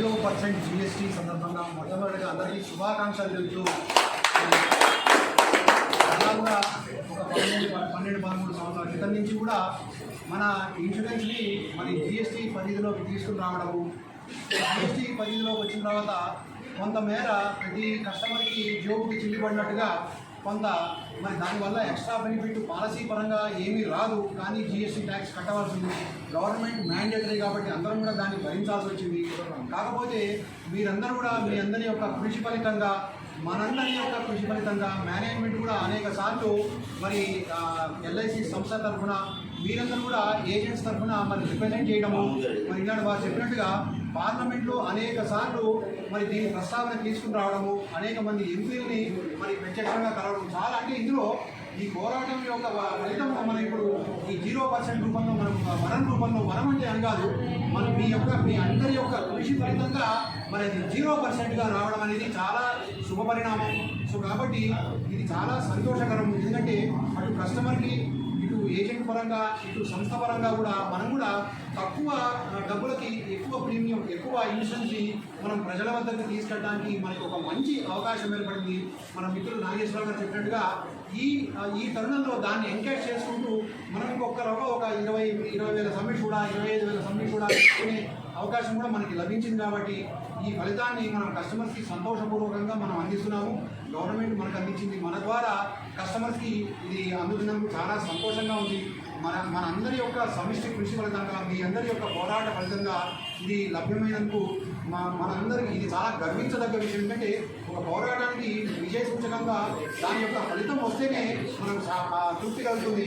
Zero percent GST సందర్భంగా మొట్టమొదటిగా అందరికీ శుభాకాంక్షలు తెలుపుతూ కూడా ఒక పన్నెండు పన్నెండు పదమూడు సంవత్సరాల క్రితం నుంచి కూడా మన ఇన్సూరెన్స్ని మరి జిఎస్టీ పరిధిలోకి తీసుకుని రావడము జిఎస్టీ పరిధిలోకి వచ్చిన తర్వాత కొంతమేర ప్రతి కస్టమర్కి జోబుకి చిల్లిపడినట్టుగా కొంత. మరి దానివల్ల ఎక్స్ట్రా బెనిఫిట్ పాలసీ పరంగా ఏమీ రాదు. కానీ జిఎస్టీ ట్యాక్స్ కట్టవలసింది. గవర్నమెంట్ మ్యాండేటరీ కాబట్టి అందరం కూడా దాన్ని భరించాల్సి వచ్చింది. కాకపోతే మీరందరూ కూడా మీ అందరి యొక్క కృషి ఫలితంగా మనందరి యొక్క కృషి ఫలితంగా మేనేజ్మెంట్ కూడా అనేక సార్లు మరి ఎల్ఐసి సంస్థ తరఫున మీరందరూ కూడా ఏజెంట్స్ తరఫున మరి రిప్రజెంట్ చేయడము మరి ఇలాంటి వారు చెప్పినట్టుగా పార్లమెంట్లో అనేక సార్లు మరి దీని ప్రస్తావన తీసుకుని రావడము అనేక మంది ఎంపీలని మరి ప్రత్యక్షంగా కలవడం చాలా అంటే ఇందులో ఈ పోరాటం యొక్క ఫలితం మనం ఇప్పుడు ఈ జీరో పర్సెంట్ రూపంలో మనం వరం రూపంలో వరం అంటే అని కాదు. మనం మీ యొక్క మీ అందరి యొక్క కృషి ఫలితంగా మరి అది జీరో పర్సెంట్గా రావడం అనేది చాలా శుభ పరిణామం సో కాబట్టి ఇది చాలా సంతోషకరం. ఎందుకంటే అటు కస్టమర్కి ఏజెంట్ పరంగా ఇటు సంస్థ పరంగా కూడా మనం కూడా తక్కువ డబ్బులకి ఎక్కువ ప్రీమియం ఎక్కువ ఇన్సూరెన్స్ని మనం ప్రజల వద్దకు తీసుకెళ్ళడానికి మనకి ఒక మంచి అవకాశం ఏర్పడింది. మన మిత్రులు నాగేశ్వరరావు గారు చెప్పినట్టుగా ఈ ఈ తరుణంలో దాన్ని ఎంకరేజ్ చేసుకుంటూ మనం ఇంకొక ఒక ఇరవై ఇరవై వేల సమ్మిట్ కూడా ఇరవై ఐదు వేల సమ్మిట్ కూడా అవకాశం కూడా మనకి లభించింది కాబట్టి ఈ ఫలితాన్ని మనం కస్టమర్స్కి సంతోషపూర్వకంగా మనం అందిస్తున్నాము. గవర్నమెంట్ మనకు అందించింది. మన ద్వారా కస్టమర్స్కి ఇది అందుతున్నందుకు చాలా సంతోషంగా ఉంది. మన మన అందరి యొక్క సమిష్టి కృషి ఫలితంగా మీ అందరి యొక్క పోరాట ఫలితంగా ఇది లభ్యమైనందుకు మా మనందరికీ ఇది చాలా గర్వించదగ్గ విషయం. ఏంటంటే ఒక పోరాటానికి విజయ సూచకంగా దాని యొక్క ఫలితం వస్తేనే మనం తృప్తి కలుగుతుంది.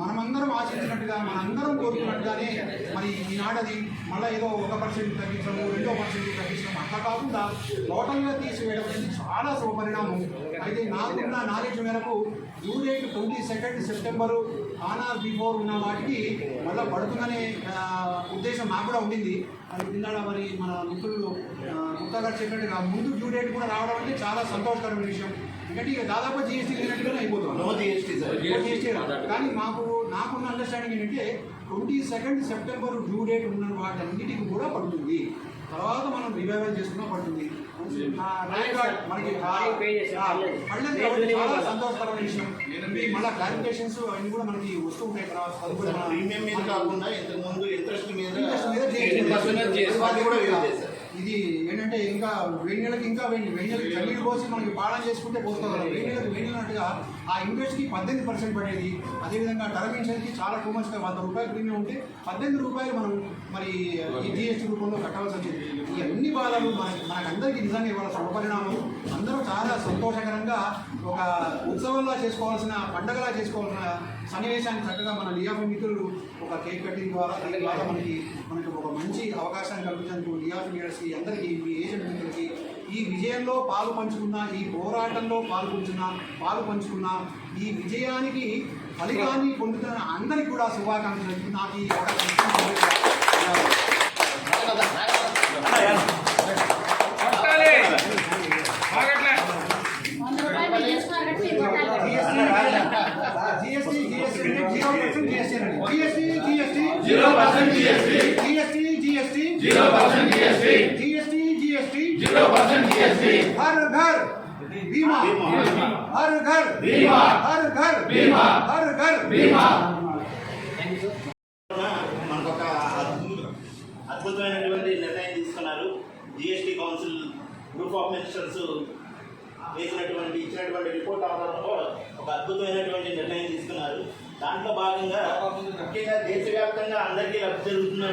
మనమందరం ఆశించినట్టుగా మనందరం కోరుకున్నట్టుగానే మరి ఈనాడది మళ్ళీ ఏదో ఒక పర్సెంట్ తగ్గించడం రెండో పర్సెంట్ తగ్గించడం అట్లా కాకుండా టోటల్గా తీసివేయడం అనేది చాలా శుభ పరిణామం అయితే నాకున్న నాలెడ్జ్ మేరకు due date twenty second September on or before ఉన్న వాటికి మళ్ళీ పడుతుందనే ఉద్దేశం నాకు కూడా ఉండింది. అది కింద మరి మన మిత్రులు ఆ, గుప్తా గారు చెప్పినట్టుగా ముందు డ్యూ డేట్ కూడా రావడం అంటే చాలా సంతోషకరమైన విషయం. ఎందుకంటే ఇక దాదాపు జిఎస్టీ లేనట్టుగానే అయిపోతుంది. No GST sir. కానీ మాకు నాకున్న అండర్స్టాండింగ్ ఏంటంటే twenty second September due date ఉన్న వాటన్నిటికి కూడా పడుతుంది. తర్వాత మనం రివైవల్ చేసుకున్నా పడుతుంది. మనకి చాలా సంతోషకరమైన విషయం. మళ్ళీ క్లారిఫికేషన్స్ అన్ని కూడా మనకి వస్తూ ఉంటాయి తర్వాత. అది కూడా మన- ప్రీమియం మీద కాకుండా ఇంతకు ముందు ఇంట్రెస్ట్ మీద Interest మీద GST. 18% GST. అది కూడా వేరు చేశారు ఇది ఏంటంటే ఇంకా వేడి నెలకి ఇంకా వేడి నెలకి చన్నీళ్ళు పోసి మనకి పాలన చేసుకుంటే వేడి నెలకి వేడి నెలట్టుగా ఆ ఇంట్రెస్ట్కి పద్దెనిమిది పర్సెంట్ పడేది. అదేవిధంగా టర్మ్ ఇన్సూరెన్స్కి చాలా టూ మంత్స్గా వంద రూపాయలు ప్రీమియం ఉంటే పద్దెనిమిది రూపాయలు మనం మరి ఈ జిఎస్టీ రూపంలో కట్టవలసి వచ్చింది. ఈ అన్ని బాధలు మనకి మనకందరికీ నిజంగా ఇవాళ శుభపరిణామం. అందరూ చాలా సంతోషకరంగా ఒక ఉత్సవంలా చేసుకోవాల్సిన పండగలా చేసుకోవాల్సిన సన్నివేశాన్ని చక్కగా మన లియాఫ్ మిత్రులు ఒక కేక్ కటింగ్ ద్వారా ద్వారా మనకి మనకి ఒక మంచి అవకాశాన్ని కల్పించేందుకు లియాఫ్ లీడర్స్కి అందరికీ మీ ఏజెంట్ మిత్రులకి ఈ విజయంలో పాలు పంచుకున్న ఈ పోరాటంలో పాల్గొంటున్న పాలు పంచుకున్న ఈ విజయానికి ఫలితాన్ని పొందుతున్న అందరికీ కూడా శుభాకాంక్షలు నాకు ఈ GST GST GST GST zero percent GST GST GST zero percent GST GST GST zero percent GST हर घर बीमा बीमा। हर घर बीमा। हर घर बीमा। हर घर బీమా మనకు ఒక అద్భుత- అద్భుతమైనటువంటి నిర్ణయం తీసుకున్నారు GST council group of ministers వేసినటువంటి ఇచ్చినటువంటి రిపోర్ట్ ఆధారంలో ఒక అద్భుతమైనటువంటి నిర్ణయం తీసుకున్నారు దాంట్లో భాగంగా ముఖ్యంగా దేశవ్యాప్తంగా అందరికీ లబ్ధి జరుగుతున్న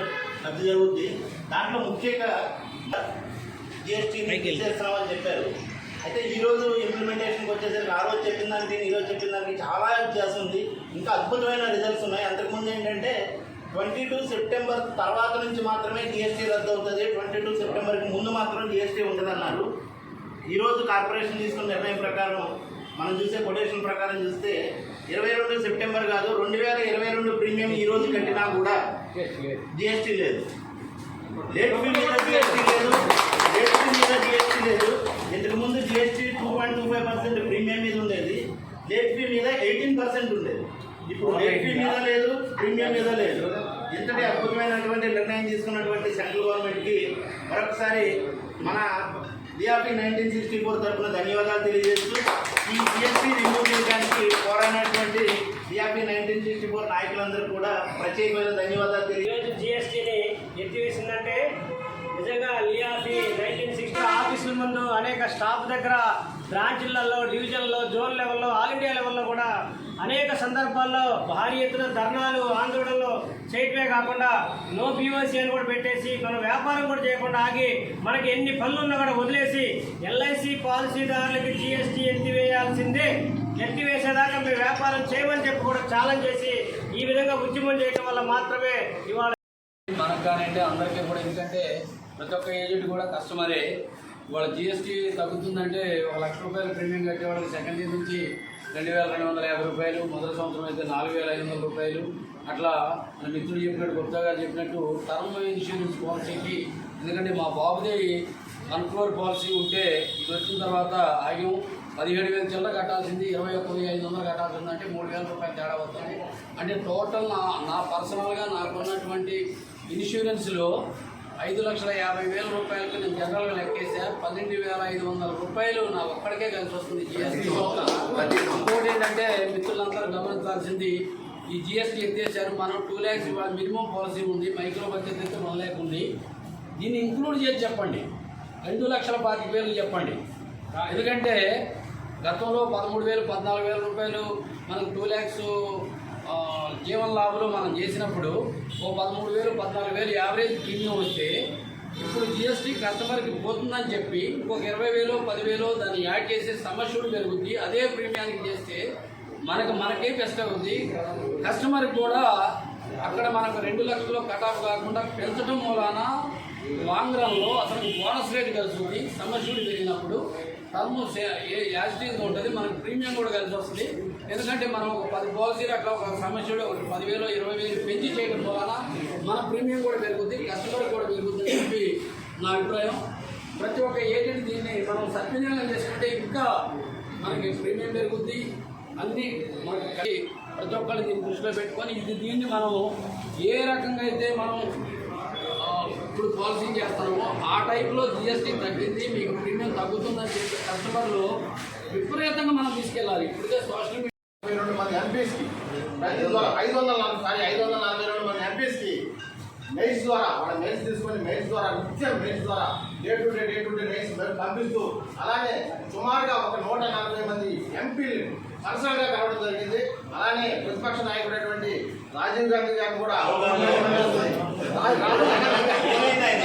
లబ్ధి జరుగుద్ది దాంట్లో ముఖ్యంగా జిఎస్టీని తీసేస్తున్నామని చెప్పారు. అయితే ఈ రోజు ఇంప్లిమెంటేషన్కి వచ్చేసరికి ఆ రోజు చెప్పిన దానికి ఈ రోజు చెప్పిన దానికి చాలా వ్యత్యాసం ఉంది ఇంకా అద్భుతమైన రిజల్ట్స్ ఉన్నాయి. అంతకుముందు ఏంటంటే ట్వంటీ టూ సెప్టెంబర్ తర్వాత నుంచి మాత్రమే జిఎస్టీ రద్దు అవుతుంది ట్వంటీ టూ సెప్టెంబర్కి ముందు మాత్రం జిఎస్టీ ఉండదన్నారు ఈరోజు కార్పొరేషన్ తీసుకున్న నిర్ణయం ప్రకారం మనం చూసే కొటేషన్ ప్రకారం చూస్తే ఇరవై రెండు సెప్టెంబర్ కాదు రెండు వేల ఇరవై రెండు ప్రీమియం ఈ రోజు కట్టినా కూడా జిఎస్టీ లేదు. లేట్ ఫీ మీద జిఎస్టీ లేదు లేట్ ఫీ మీద జిఎస్టీ లేదు ఇంతకు ముందు GST two point two five percent premium మీద ఉండేది లేట్ ఫీ మీద ఎయిటీన్ పర్సెంట్ ఉండేది ఇప్పుడు లేట్ ఫీ మీద లేదు ప్రీమియం మీద లేదు ఇంతటి అద్భుతమైనటువంటి నిర్ణయం తీసుకున్నటువంటి సెంట్రల్ గవర్నమెంట్కి మరొకసారి మన డిఆర్పి నైన్టీన్ సిక్స్టీ ఫోర్ తరఫున ధన్యవాదాలు తెలియజేస్తూ ఈ జిఎస్టీ రిమూవ్ చేయడానికి పోరాడినటువంటి డిఆర్పి నైన్టీన్ సిక్స్టీ ఫోర్ నాయకులందరూ కూడా ప్రత్యేకమైన ధన్యవాదాలు తెలియజేస్తూ జిఎస్టీని ఎత్తివేసిందంటే నిజంగా లియాఫీ నైన్టీన్ సిక్స్టీ ఆఫీసుల ముందు అనేక స్టాఫ్ దగ్గర బ్రాంచ్లలో డివిజన్లో జోన్ లెవెల్లో ఆల్ ఇండియా లెవెల్లో కూడా అనేక సందర్భాల్లో భారీ ఎత్తున ధర్నాలు ఆందోళనలు చేయటమే కాకుండా నో పీఓసీ అని కూడా పెట్టేసి మన వ్యాపారం కూడా చేయకుండా ఆగి మనకి ఎన్ని పనులు ఉన్నా కూడా వదిలేసి ఎల్ఐసి పాలసీదారులకి జిఎస్టీ ఎత్తివేయాల్సిందే. ఎత్తివేసేదాకా మేము వ్యాపారం చేయమని చెప్పి కూడా ఛాలెంజ్ చేసి ఈ విధంగా ఉద్యమం చేయడం వల్ల మాత్రమే ఇవాళ మనకు కానీ అందరికీ కూడా ఎందుకంటే ప్రతి ఒక్క ఏజెంట్ కూడా కస్టమరే వాళ్ళ జిఎస్టీ తగ్గుతుందంటే ఒక లక్ష రూపాయలు ప్రీమియం కట్టేవాళ్ళకి సెకండ్ ఇయర్ నుంచి రెండు వేల రెండు వందల యాభై రూపాయలు మొదటి సంవత్సరం అయితే నాలుగు వేల ఐదు వందల రూపాయలు. అట్లా మన మిత్రుడు చెప్పినట్టు గుప్తా గారు చెప్పినట్టు టర్మ్ ఇన్సూరెన్స్ పాలసీకి ఎందుకంటే మా బాబుది వన్ పాలసీ ఉంటే ఇది వచ్చిన తర్వాత ఆగ్యం పదిహేడు వేల చిల్లర కట్టాల్సింది ఇరవై ఒక్క వెయ్యి ఐదు వందలు కట్టాల్సింది అంటే మూడు వేల రూపాయలు తేడా వస్తుంది. అంటే టోటల్ నా నా పర్సనల్గా నాకున్నటువంటి ఇన్సూరెన్స్లో ఐదు లక్షల యాభై వేల రూపాయలకు నేను జనరల్గా లెక్కేసా పన్నెండు వేల ఐదు వందల రూపాయలు నా ఒక్కడికే కలిసి వస్తుంది జిఎస్టీ ఇంకోటి ఏంటంటే మిత్రులందరూ గమనించాల్సింది ఈ జిఎస్టీ ఎత్తేసారు మనం టూ ల్యాక్స్ మినిమం పాలసీ ఉంది మైక్రో బడ్జెట్ అయితే వన్ ల్యాక్ ఉంది. దీన్ని ఇంక్లూడ్ చేసి చెప్పండి. రెండు లక్షల పాతిక వేలు చెప్పండి. ఎందుకంటే గతంలో పదమూడు వేలు పద్నాలుగు వేల రూపాయలు మనకు టూ ల్యాక్స్ జీవన లాభంలో మనం చేసినప్పుడు ఓ పదమూడు వేలు పద్నాలుగు వేలు యావరేజ్ ప్రీమియం వస్తే ఇప్పుడు జిఎస్టీ కస్టమర్కి పోతుందని చెప్పి ఇంకొక ఇరవై వేలు పదివేలు దాన్ని యాడ్ చేసే సమస్యలు పెరుగుద్ది. అదే ప్రీమియానికి చేస్తే మనకు మనకే బెస్ట్ అవుద్ది. కస్టమర్కి కూడా అక్కడ మనకు రెండు లక్షలు కట్ ఆఫ్ కాకుండా పెంచడం మూలాన లాంగ్ రన్లో అసలు బోనస్ రేట్ కలుస్తుంది. సమస్యలు పెరిగినప్పుడు టర్మ్ యాజిటీగా ఉంటుంది. మనకు ప్రీమియం కూడా కలిసి వస్తుంది. ఎందుకంటే మనం ఒక పది పాలసీలు అట్లా ఒక సమస్యలు ఒక పదివేలు ఇరవై వేలు పెంచి చేయడం వలన మన ప్రీమియం కూడా పెరుగుద్ది కస్టమర్ కూడా పెరుగుతుంది చెప్పి నా అభిప్రాయం. ప్రతి ఒక్క ఏజెంట్ దీన్ని మనం సద్వినియోగం చేసుకుంటే ఇంకా మనకి ప్రీమియం పెరుగుద్ది. అన్ని మనకి ప్రతి ఒక్కళ్ళు దీన్ని దృష్టిలో పెట్టుకొని ఇది దీన్ని మనం ఏ రకంగా అయితే మనం ఇప్పుడు పాలసీ చేస్తామో ఆ టైప్లో జిఎస్టీ తగ్గింది మీకు ప్రీమియం తగ్గుతుందని చెప్పి కస్టమర్లు విపరీతంగా మనం తీసుకెళ్ళాలి. ఇప్పుడే సోషల్ మీడియా నలభై రెండు మంది ఎంపీస్కి ప్రతి ద్వారా ఐదు వందల నలభై సారీ ఐదు వందల నలభై రెండు మంది ఎంపీస్కి మెయిల్స్ ద్వారా వాళ్ళ మెయిల్స్ తీసుకొని మెయిల్స్ ద్వారా నిత్యం మెయిల్స్ ద్వారా day to day day to day mails పంపిస్తూ అలానే సుమారుగా ఒక నూట నలభై మంది ఎంపీలు పర్సనల్గా కలవడం జరిగింది. అలానే ప్రతిపక్ష నాయకుడైనటువంటి రాజీవ్ గాంధీ గారిని కూడా రాజీవ్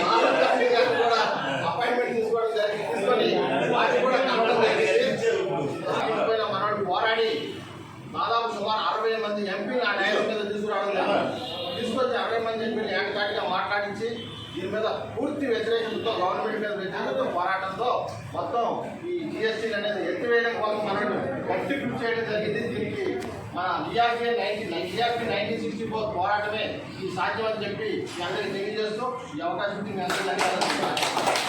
రాహుల్ గాంధీ గారిని కూడా అపాయింట్మెంట్ తీసుకోవడం జరిగింది తీసుకొని వాటిని కూడా కలవడం జరిగింది పైన మనవాడు పోరాడి దాదాపు సుమారు అరవై మంది ఎంపీలు ఆ న్యాయం మీద తీసుకురావడం జరిగింది. తీసుకొచ్చి అరవై మంది ఎంపీలు ఏకతాటిగా మాట్లాడించి దీని మీద పూర్తి వ్యతిరేకంతో గవర్నమెంట్ మీద వ్యతిరేకంతో పోరాటంతో మొత్తం ఈ అనేది ఎత్తివేయడం కోసం మనకు గట్టి కృషి చేయడం జరిగింది. దీనికి మన GRP nineteen GRP nineteen sixty four పోరాటమే ఈ సాధ్యం అని చెప్పి మీ అందరికీ తెలియజేస్తూ ఈ అవకాశం ఇచ్చి మీ అందరికీ